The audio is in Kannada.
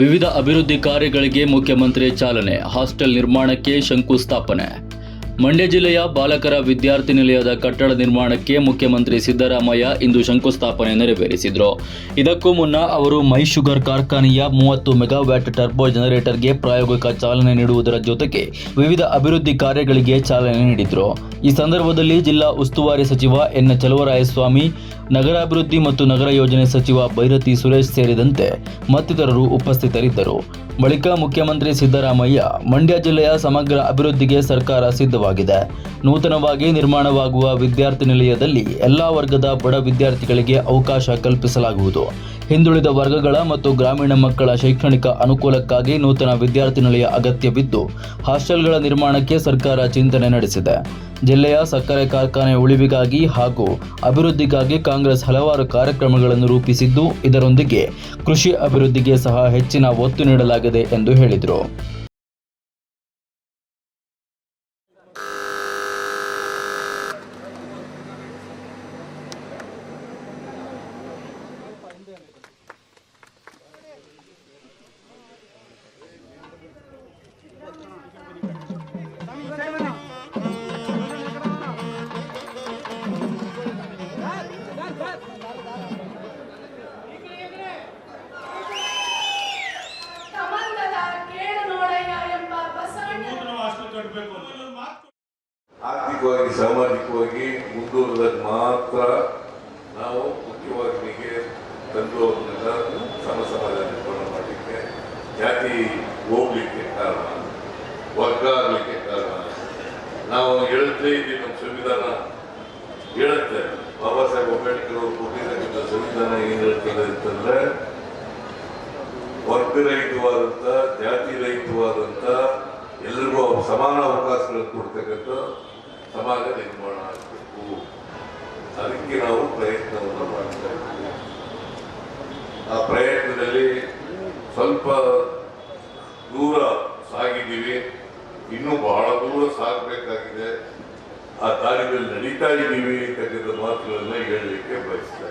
ವಿವಿಧ ಅಭಿವೃದ್ಧಿ ಕಾರ್ಯಗಳಿಗೆ ಮುಖ್ಯಮಂತ್ರಿ ಚಾಲನೆ. ಹಾಸ್ಟೆಲ್ ನಿರ್ಮಾಣಕ್ಕೆ ಶಂಕುಸ್ಥಾಪನೆ. ಮಂಡ್ಯ ಜಿಲ್ಲೆಯ ಬಾಲಕರ ವಿದ್ಯಾರ್ಥಿ ನಿಲಯದ ಕಟ್ಟಡ ನಿರ್ಮಾಣಕ್ಕೆ ಮುಖ್ಯಮಂತ್ರಿ ಸಿದ್ದರಾಮಯ್ಯ ಇಂದು ಶಂಕುಸ್ಥಾಪನೆ ನೆರವೇರಿಸಿದರು. ಇದಕ್ಕೂ ಮುನ್ನ ಅವರು ಮೈ ಶುಗರ್ ಕಾರ್ಖಾನೆಯ ಮೂವತ್ತು ಮೆಗಾವ್ಯಾಟ್ ಟರ್ಬೋ ಜನರೇಟರ್ಗೆ ಪ್ರಾಯೋಗಿಕ ಚಾಲನೆ ನೀಡುವುದರ ಜೊತೆಗೆ ವಿವಿಧ ಅಭಿವೃದ್ಧಿ ಕಾರ್ಯಗಳಿಗೆ ಚಾಲನೆ ನೀಡಿದರು. ಈ ಸಂದರ್ಭದಲ್ಲಿ ಜಿಲ್ಲಾ ಉಸ್ತುವಾರಿ ಸಚಿವ ಎನ್ ಚಲುವರಾಯಸ್ವಾಮಿ, ನಗರಾಭಿವೃದ್ಧಿ ಮತ್ತು ನಗರ ಯೋಜನೆ ಸಚಿವ ಭೈರತಿ ಸುರೇಶ್ ಸೇರಿದಂತೆ ಮತ್ತಿತರರು ಉಪಸ್ಥಿತರಿದ್ದರು. ಬಳಿಕ ಮುಖ್ಯಮಂತ್ರಿ ಸಿದ್ದರಾಮಯ್ಯ, ಮಂಡ್ಯ ಜಿಲ್ಲೆಯ ಸಮಗ್ರ ಅಭಿವೃದ್ಧಿಗೆ ಸರ್ಕಾರ ಸಿದ್ಧವಾಗಿದೆ ನೂತನವಾಗಿ ನಿರ್ಮಾಣವಾಗುವ ವಿದ್ಯಾರ್ಥಿ ನಿಲಯದಲ್ಲಿ ಎಲ್ಲಾ ವರ್ಗದ ಬಡ ವಿದ್ಯಾರ್ಥಿಗಳಿಗೆ ಅವಕಾಶ ಕಲ್ಪಿಸಲಾಗುವುದು. ಹಿಂದುಳಿದ ವರ್ಗಗಳ ಮತ್ತು ಗ್ರಾಮೀಣ ಮಕ್ಕಳ ಶೈಕ್ಷಣಿಕ ಅನುಕೂಲಕ್ಕಾಗಿ ನೂತನ ವಿದ್ಯಾರ್ಥಿ ನಿಲಯ ಅಗತ್ಯವಿದ್ದು, ಹಾಸ್ಟೆಲ್ಗಳ ನಿರ್ಮಾಣಕ್ಕೆ ಸರ್ಕಾರ ಚಿಂತನೆ ನಡೆಸಿದೆ. ಜಿಲ್ಲೆಯ ಸಕ್ಕರೆ ಕಾರ್ಖಾನೆ ಉಳಿವಿಗಾಗಿ ಹಾಗೂ ಅಭಿವೃದ್ಧಿಗಾಗಿ ಕಾಂಗ್ರೆಸ್ ಹಲವಾರು ಕಾರ್ಯಕ್ರಮಗಳನ್ನು ರೂಪಿಸಿದ್ದು, ಇದರೊಂದಿಗೆ ಕೃಷಿ ಅಭಿವೃದ್ಧಿಗೆ ಸಹ ಹೆಚ್ಚಿನ ಒತ್ತು ನೀಡಲಾಗಿದೆ ಎಂದು ಹೇಳಿದರು. ಆರ್ಥಿಕವಾಗಿ, ಸಾಮಾಜಿಕವಾಗಿ ಮುಂದುವರೆದ ಮಾತ್ರ ನಾವು ಮುಖ್ಯವಾಹಿನಿಗೆ ತಂದು ಅವ್ರನ್ನೆಲ್ಲ ಸಮ ಸಮಾಜ ನಿರ್ಮಾಣ ಮಾಡಲಿಕ್ಕೆ, ಜಾತಿ ಹೋಗ್ಲಿಕ್ಕೆ ಕಾರಣ, ವರ್ಗ ಆಗಲಿಕ್ಕೆ ಕಾರಣ. ನಾವು ಹೇಳುತ್ತೇ ಇದ್ದೀವಿ ನಮ್ಮ ಸಂವಿಧಾನ. ಹೇಳುತ್ತೆ. ಬಾಬಾ ಸಾಹೇಬ್ ಅಂಬೇಡ್ಕರ್ ಅವರು ಕೊಟ್ಟಿರ್ತಕ್ಕಂಥ ಸಂವಿಧಾನ ಏನು ಹೇಳ್ತದೆ ಅಂತಂದ್ರೆ ವರ್ಗರಹಿತವಾದಂಥ ಜಾತಿ ರಹಿತವಾದಂಥ ಎಲ್ರಿಗೂ ಸಮಾನ ಅವಕಾಶಗಳನ್ನು ಕೊಡ್ತಕ್ಕಂಥ ಸಮಾಜ ನಿರ್ಮಾಣ ಆಗಬೇಕು. ಅದಕ್ಕೆ ನಾವು ಪ್ರಯತ್ನವನ್ನು ಮಾಡ್ತಾ ಇದ್ದೀವಿ. ಆ ಪ್ರಯತ್ನದಲ್ಲಿ ಸ್ವಲ್ಪ ದೂರ ಸಾಗಿದ್ದೀವಿ. ಇನ್ನೂ ಬಹಳ ದೂರ ಸಾಗಬೇಕಾಗಿದೆ. ಆ ದಾರಿಯಲ್ಲಿ ನಡೀತಾ ಇದ್ದೀವಿ ಅಂತಕ್ಕಂಥ ಮಾತುಗಳನ್ನು ಹೇಳಲಿಕ್ಕೆ ಬಯಸ್ತಾ.